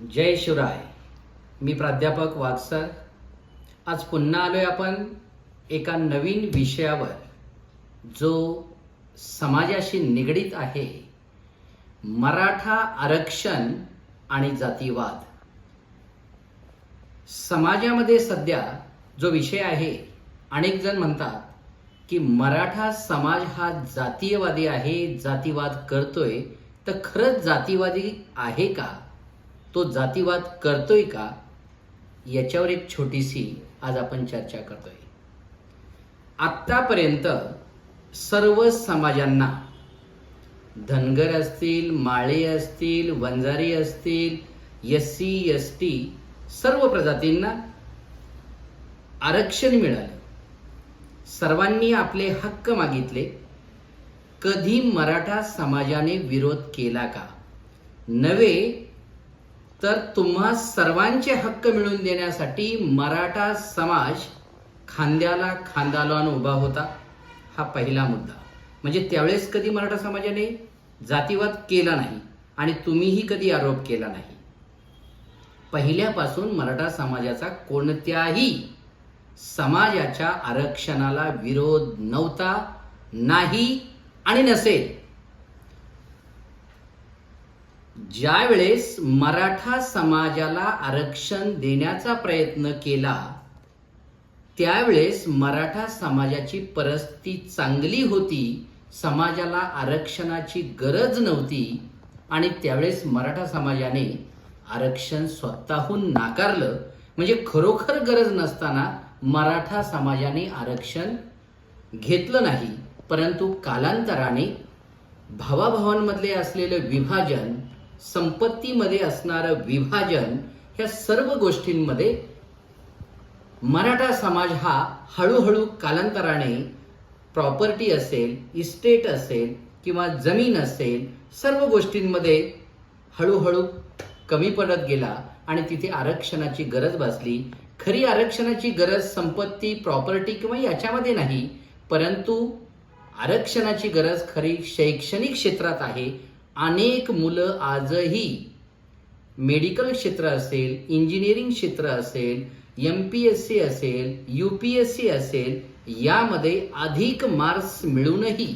जय शिवराय. मी प्राध्यापक वागसर. आज पुन्हा आलोय आपण एका नवीन विषयावर जो समाजाशी निगडीत आहे. मराठा आरक्षण आणि जातीवाद. समाजामध्ये सध्या जो विषय आहे अनेक जण म्हणतात की मराठा समाज हा जातीयवादी आहे जातीवाद करतोय. तर खरंच जातीवादी आहे का? तो जातीवाद करतोय का याच्यावर एक छोटीशी आज आपण चर्चा करतोय. आत्तापर्यंत सर्व समाजांना धनगर असतील माळे असतील वंजारी असतील एस सी एस टी सर्व प्रजातींना आरक्षण मिळालं. सर्वांनी आपले हक्क मागितले. कधी मराठा समाजाने विरोध केला का? नव्हे तर तुम्हा सर्वांचे हक्क मिळवून देण्यासाठी मराठा समाज खांद्याला खांदा लावून उभा होता हा पहिला मुद्दा. म्हणजे त्यावेळेस कधी मराठा समाजाने जातीवाद केला नाही आणि तुम्हीही कधी आरोप केला नाही? पहिल्यापासून मराठा समाजाचा कोणत्याही समाजाच्या आरक्षणाला विरोध नव्हता नाही आणि नसेल. ज्या वेळेस मराठा समाजाला आरक्षण देण्याचा प्रयत्न केला त्यावेळेस मराठा समाजाची परिस्थिती चांगली होती समाजाला आरक्षणाची गरज नव्हती आणि त्यावेळेस मराठा समाजाने आरक्षण स्वतःहून नाकारलं. म्हणजे खरोखर गरज नसताना मराठा समाजाने आरक्षण घेतलं नाही परंतु कालांतराने भावाभावांमधले असलेलं विभाजन संपत्तीमध्ये असणारं विभाजन ह्या सर्व गोष्टींमध्ये मराठा समाज हा हळूहळू कालांतराने प्रॉपर्टी असेल इस्टेट असेल किंवा जमीन असेल सर्व गोष्टींमध्ये हळूहळू कमी पडत गेला आणि तिथे आरक्षणाची गरज भासली. खरी आरक्षणाची गरज संपत्ती प्रॉपर्टी किंवा याच्यामध्ये नाही परंतु आरक्षणाची गरज खरी शैक्षणिक क्षेत्रात आहे. अनेक मुलं आजही मेडिकल क्षेत्र असेल इंजिनिअरिंग क्षेत्र असेल एम पी एस सी असेल यू पी एस सी असेल यामध्ये अधिक मार्क्स मिळूनही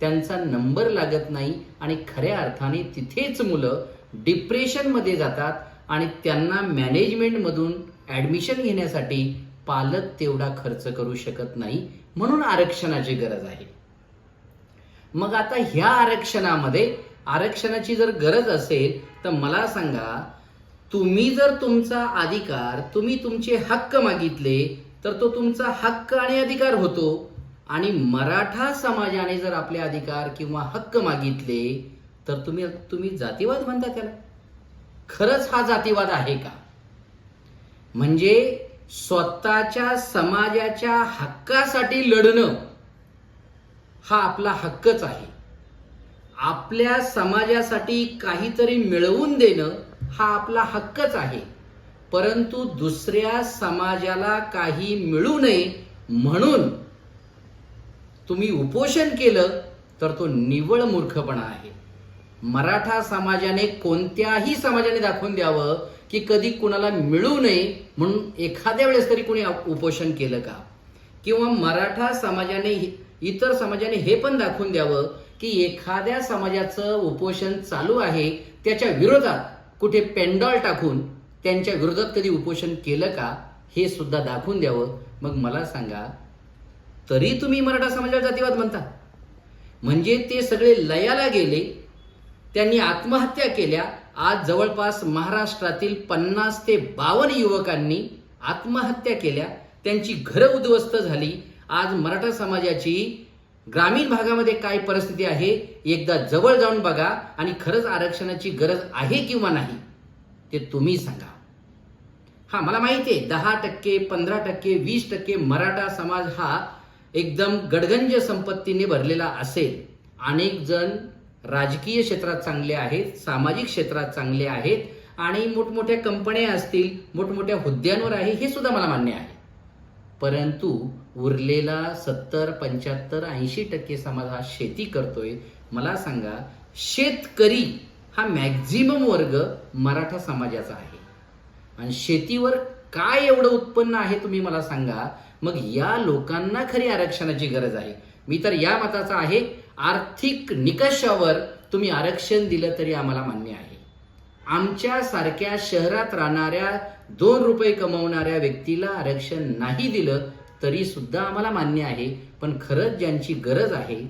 त्यांचा नंबर लागत नाही आणि खऱ्या अर्थाने तिथेच मुलं डिप्रेशनमध्ये जातात आणि त्यांना मॅनेजमेंटमधून ॲडमिशन घेण्यासाठी पालक तेवढा खर्च करू शकत नाही म्हणून आरक्षणाची गरज आहे. मग आता ह्या आरक्षणामध्ये आरक्षणाची जर गरज असेल तर मला सांगा तुम्ही जर तुमचा अधिकार तुम्ही तुमचे हक्क मागितले तर तो तुमचा हक्क आणि अधिकार होतो. आणि मराठा समाजाने जर आपले अधिकार किंवा हक्क मागितले तर तुम्ही तुम्ही जातीवाद म्हणता त्याला. खरंच हा जातीवाद आहे का? म्हणजे स्वतःच्या समाजाच्या हक्कासाठी लढणं हा आपला हक्कच आहे. आपल्या समाजासाठी काहीतरी मिळवून देणं हा आपला हक्कच आहे. परंतु दुसऱ्या समाजाला काही मिळू नये म्हणून तुम्ही उपोषण केलं तर तो निवळ मूर्खपणा आहे. मराठा समाजाने कोणत्याही समाजाने दाखवून द्यावं की कधी कुणाला मिळू नये म्हणून एखाद्या वेळेस तरी कोणी उपोषण केलं का? किंवा मराठा समाजाने इतर समाजाने हे पण दाखवून द्यावं की एखाद्या समाजाचं उपोषण चालू आहे त्याच्या विरोधात कुठे पेंडॉल टाकून त्यांच्या विरोधात कधी उपोषण केलं का हे सुद्धा दाखवून द्यावं. मग मला सांगा तरी तुम्ही मराठा समाजाला जातीवाद म्हणता. म्हणजे ते सगळे लयाला गेले त्यांनी आत्महत्या केल्या आज जवळपास महाराष्ट्रातील पन्नास ते बावन्न युवकांनी आत्महत्या केल्या त्यांची घरं उद्ध्वस्त झाली आज मराठा समाजाची ग्रामीण भागामध्ये काय परिस्थिती आहे एकदा जवळ जाऊन बघा आणि खरंच आरक्षणाची गरज आहे किंवा नाही ते तुम्ही सांगा. हा मला माहिती आहे दहा टक्के पंधरा टक्के वीस टक्के मराठा समाज हा एकदम गडगंज संपत्तीने भरलेला असेल. अनेक जण राजकीय क्षेत्रात चांगले आहेत सामाजिक क्षेत्रात चांगले आहेत आणि मोठमोठ्या कंपन्या असतील मोठमोठ्या हुद्द्यांवर आहे हे सुद्धा मला मान्य आहे. परंतु उरलेला सत्तर पंच्याहत्तर ऐंशी टक्के समाज हा शेती करतोय. मला सांगा शेतकरी हा मॅक्झिमम वर्ग मराठा समाजाचा आहे. आणि शेतीवर काय एवढं उत्पन्न आहे तुम्ही मला सांगा. मग या लोकांना खरी आरक्षणाची गरज आहे. मी तर या मताचा आहे. आर्थिक निकषावर तुम्ही आरक्षण दिलं तरी आम्हाला मान्य आहे. आमच्या सारख्या शहरात राहणाऱ्या दोन रुपये कमवणाऱ्या व्यक्तीला आरक्षण नाही दिलं तरी सुद्धा आम्हाला मान्य आहे. पण खरंच ज्यांची गरज आहे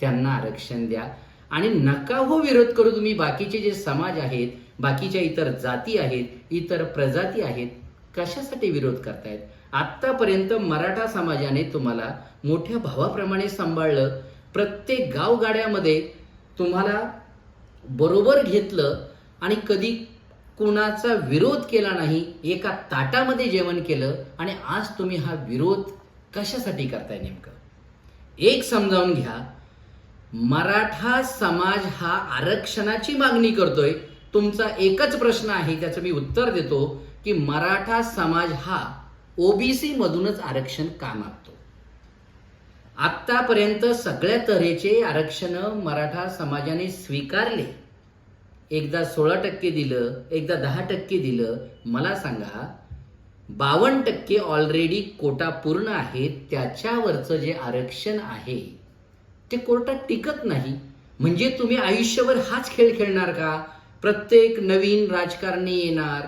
त्यांना आरक्षण द्या. आणि नका हो विरोध करू तुम्ही. बाकीचे जे समाज आहेत बाकीच्या इतर जाती आहेत इतर प्रजाती आहेत कशासाठी विरोध करतायत? आत्तापर्यंत मराठा समाजाने तुम्हाला मोठ्या भावाप्रमाणे सांभाळलं. प्रत्येक गावगाड्यामध्ये तुम्हाला बरोबर घेतलं आणि कधी कुणाचा विरोध केला नाही एका ताटामध्ये जेवण केलं आणि आज तुम्ही हा विरोध कशासाठी करताय नेमकं? एक समजावून घ्या. मराठा समाज हा आरक्षणाची मागणी करतोय. तुमचा एकच प्रश्न आहे त्याचं मी उत्तर देतो की मराठा समाज हा ओबीसी मधूनच आरक्षण का मागतो? आतापर्यंत सगळ्या तऱ्हेचे आरक्षण मराठा समाजाने स्वीकारले. एकदा सोळा टक्के दिलं एकदा दहा टक्के दिलं. मला सांगा बावन्न टक्के ऑलरेडी कोटा पूर्ण आहे त्याच्यावरचं जे आरक्षण आहे ते कोर्टात टिकत नाही. म्हणजे तुम्ही आयुष्यभर हाच खेळ खेळणार का? प्रत्येक नवीन राजकारणी येणार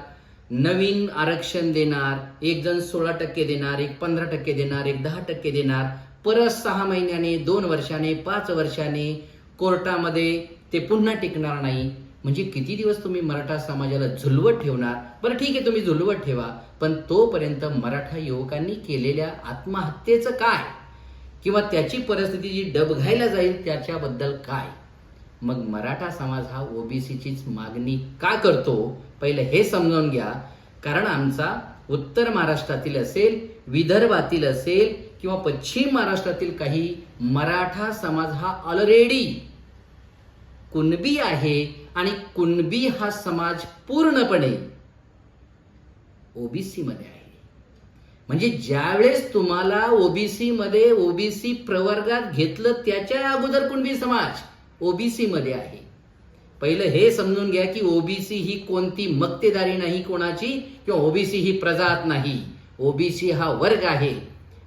नवीन आरक्षण देणार एक जण सोळा टक्के देणार एक पंधरा टक्के देणार एक दहा टक्के देणार. परत सहा महिन्याने दोन वर्षाने पाच वर्षाने कोर्टामध्ये ते पुन्हा टिकणार नाही. म्हणजे किती दिवस तुम्ही मराठा समाजाला झुलवत ठेवणार? बरं ठीक आहे तुम्ही झुलवत ठेवा पण तोपर्यंत मराठा युवकांनी केलेल्या आत्महत्येचं काय? किंवा त्याची परिस्थिती जी डबघायला जाईल त्याच्याबद्दल काय? मग मराठा समाज हा ओबीसीचीच मागणी का करतो? पहिलं हे समजावून घ्या. कारण आमचा उत्तर महाराष्ट्रातील असेल विदर्भातील असेल किंवा पश्चिम महाराष्ट्रातील काही मराठा समाज हा ऑलरेडी कुणबी आहे आणि कुणबी हा समाज पूर्णपणे ओबीसी मध्ये आहे. म्हणजे ज्यावेळेस तुम्हाला ओबीसी मध्ये ओबीसी प्रवर्गात घेतलं त्याच्या अगोदर कुणबी समाज ओबीसी मध्ये आहे. पहिलं हे समजून घ्या की ओबीसी ही कोणती मक्तेदारी नाही कोणाची किंवा ओबीसी ही प्रजात नाही. ओबीसी हा वर्ग आहे.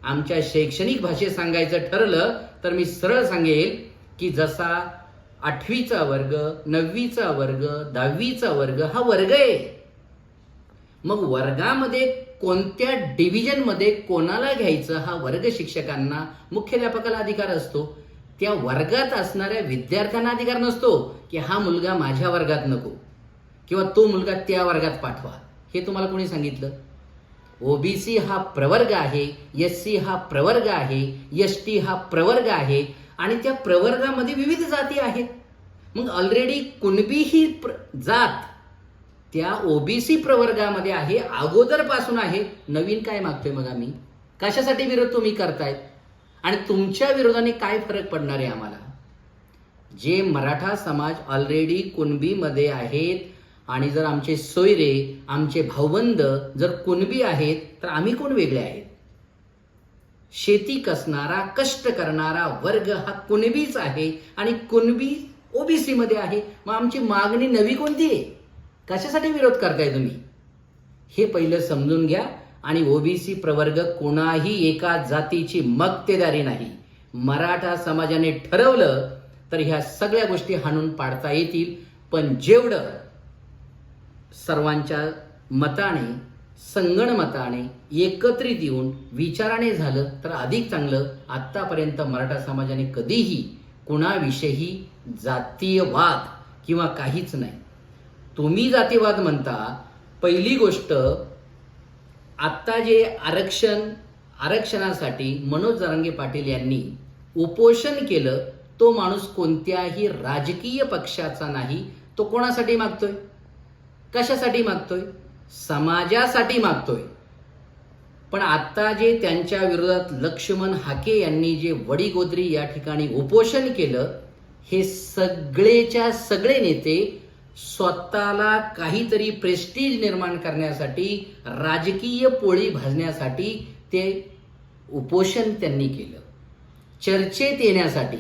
आमच्या शैक्षणिक भाषेत सांगायचं ठरलं तर मी सरळ सांगेल की जसा आठवीचा वर्ग नववीचा वर्ग दहावीचा वर्ग हा वर्ग आहे. मग वर्गामध्ये कोणत्या डिव्हिजनमध्ये कोणाला घ्यायचं हा वर्ग शिक्षकांना मुख्याध्यापकाला अधिकार असतो? त्या वर्गात असणाऱ्या विद्यार्थ्यांना अधिकार नसतो की हा मुलगा माझ्या वर्गात नको किंवा तो मुलगा त्या वर्गात पाठवा. हे तुम्हाला कोणी सांगितलं? ओबीसी हा प्रवर्ग आहे एस सी हा प्रवर्ग आहे एस टी हा प्रवर्ग आहे आणि त्या प्रवर्गामध्ये विविध जाती आहेत. मग ऑलरेडी कुणबी ही प्र जात त्या ओबीसी प्रवर्गामध्ये आहे अगोदरपासून आहे. नवीन काय मागतोय मग आम्ही? कशासाठी विरोध तुम्ही करतायत? आणि तुमच्या विरोधाने काय फरक पडणार आहे आम्हाला? जे मराठा समाज ऑलरेडी कुणबीमध्ये आहेत आणि जर आमचे सोयरे आमचे भाऊबंद जर कुणबी आहेत तर आम्ही कोण वेगळे आहेत? शेती कसणारा कष्ट करणारा वर्ग हा कुणबीच आहे आणि कुणबी ओबीसी मध्ये आहे. मग आमची मागणी नवी कोणती आहे? कशासाठी विरोध करताय तुम्ही? हे पहिलं समजून घ्या आणि ओबीसी प्रवर्ग कोणाही एका जातीची मक्तेदारी नाही. मराठा समाजाने ठरवलं तर ह्या सगळ्या गोष्टी हाणून पाडता येतील. पण जेवढं सर्वांच्या मताने संगणमताने एकत्रित येऊन विचाराने झालं तर अधिक चांगलं. आत्तापर्यंत मराठा समाजाने कधीही कुणाविषयी जातीयवाद किंवा काहीच नाही. तुम्ही जातीवाद म्हणता पहिली गोष्ट आत्ता जे आरक्षण आरक्षणासाठी मनोज जरांगे पाटील यांनी उपोषण केलं तो माणूस कोणत्याही राजकीय पक्षाचा नाही तो कोणासाठी मागतोय? कशासाठी मागतोय? समाजासाठी मागतोय. पण आता जे त्यांच्या विरोधात लक्ष्मण हाके यांनी जे वडीगोद्री या ठिकाणी उपोषण केलं हे सगळेच्या सगळे नेते स्वतःला काहीतरी प्रेस्टीज निर्माण करण्यासाठी राजकीय पोळी भाजण्यासाठी ते उपोषण त्यांनी केलं. चर्चेत येण्यासाठी.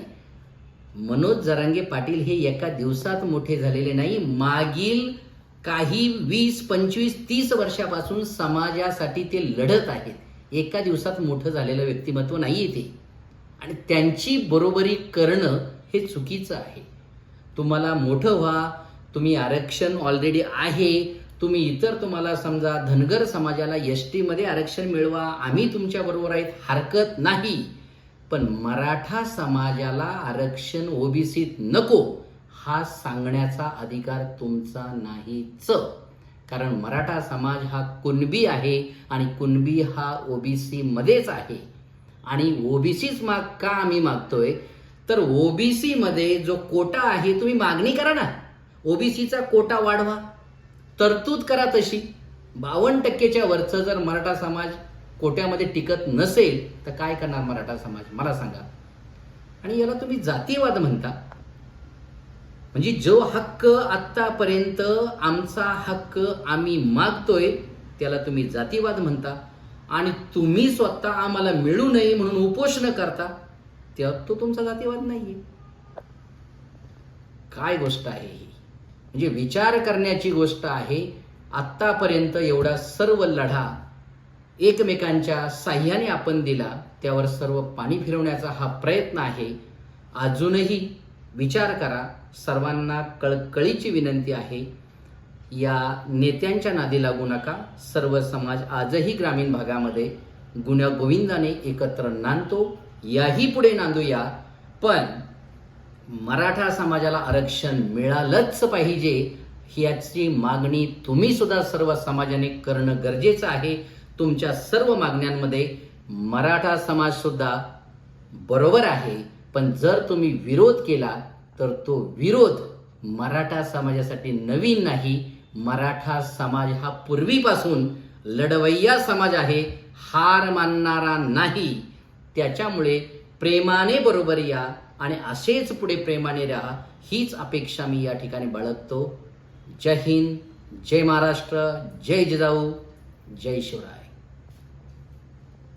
मनोज जरांगे पाटील हे एका दिवसात मोठे झालेले नाही मागील काही वीस पंचवीस तीस वर्षापासून समाजासाठी ते लढत आहेत. एका दिवसात मोठं झालेलं व्यक्तिमत्व नाही ते. आणि त्यांची बरोबरी करणं हे चुकीचं आहे. तुम्हाला मोठं व्हा तुम्ही आरक्षण ऑलरेडी आहे. तुम्ही इतर तुम्हाला समजा धनगर समाजाला एस टीमध्ये आरक्षण मिळवा आम्ही तुमच्या बरोबर आहेत हरकत नाही. पण मराठा समाजाला आरक्षण ओबीसीत नको. हा सांगण्याचा अधिकार तुमचा नाहीच. कारण मराठा समाज हा कुणबी आहे आणि कुणबी हा ओबीसी मध्येच आहे. आणि ओबीसीच माग का आम्ही मागतोय? तर ओबीसी मध्ये जो कोटा आहे तुम्ही मागणी करा ना. ओबीसीचा कोटा वाढवा. तरतूद करा तशी. बावन्न टक्केच्या वरचं जर मराठा समाज कोट्यामध्ये टिकत नसेल तर काय करणार मराठा समाज? मला सांगा. आणि याला तुम्ही जातीयवाद म्हणता. म्हणजे जो हक्क आत्तापर्यंत आमचा हक्क आम्ही मागतोय त्याला तुम्ही जातीवाद म्हणता. आणि तुम्ही स्वतः आम्हाला मिळू नये म्हणून उपोषण करता त्या तो तुमचा जातीवाद नाहीये. काय गोष्ट आहे ही? म्हणजे विचार करण्याची गोष्ट आहे आत्तापर्यंत एवढा सर्व लढा एकमेकांच्या साह्याने आपण दिला त्यावर सर्व पाणी फिरवण्याचा हा प्रयत्न आहे. अजूनही विचार करा सर्वांना कळकळीची विनंती आहे या नेत्यांच्या नादी लागू नका. सर्व समाज आजही ग्रामीण भागामध्ये गुण्या गोविंदाने एकत्र नांदतो. याही पुढे नांदूया. पण मराठा समाजाला आरक्षण मिळालंच पाहिजे ह्याची मागणी तुम्ही सुद्धा सर्व समाजाने करणं गरजेचं आहे. तुमच्या सर्व मागण्यांमध्ये मराठा समाज सुद्धा बरोबर आहे. पण जर तुम्ही विरोध केला तर तो विरोध मराठा समाजासाठी नवीन नाही. मराठा समाज हा पूर्वीपासून लढवय्या समाज आहे. हार मानणारा नाही. त्याच्यामुळे प्रेमाने बरोबर या आणि असेच पुढे प्रेमाने राहा हीच अपेक्षा मी या ठिकाणी बाळगतो. जय हिंद जय महाराष्ट्र जय जिजाऊ जय शिवराय.